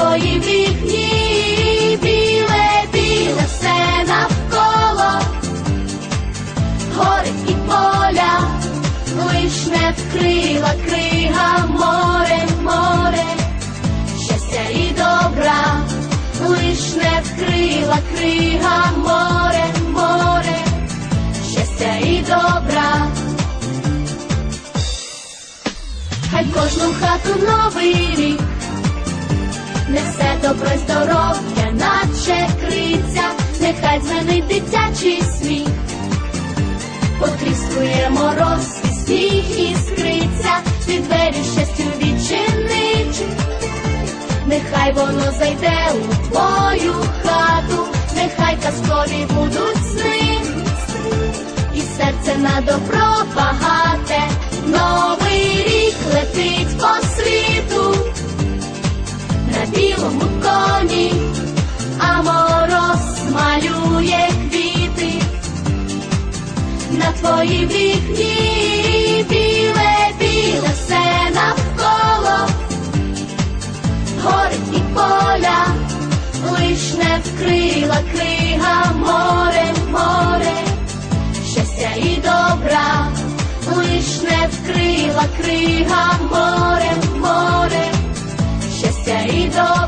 твої вікні, біле, біле все навколо, гори і поля, лиш не вкрила крига море, море, щастя і добра, лиш не вкрила крига море, море, щастя і добра. Хай кожну хату новий рік несе добро й здоров'я, наче криця, нехай дзвенить дитячий сміх, потріскує мороз і сніг іскриться, ти двері щастю відчинить, нехай воно зайде у твою хату, нехай казкові будуть сни, і серце на добро багате, на твоїй вікні, біле, біле все навколо, горить і поля, лиш не вкрила крига, море, море, щастя і добра, лиш не вкрила крига, море, море, щастя і добра.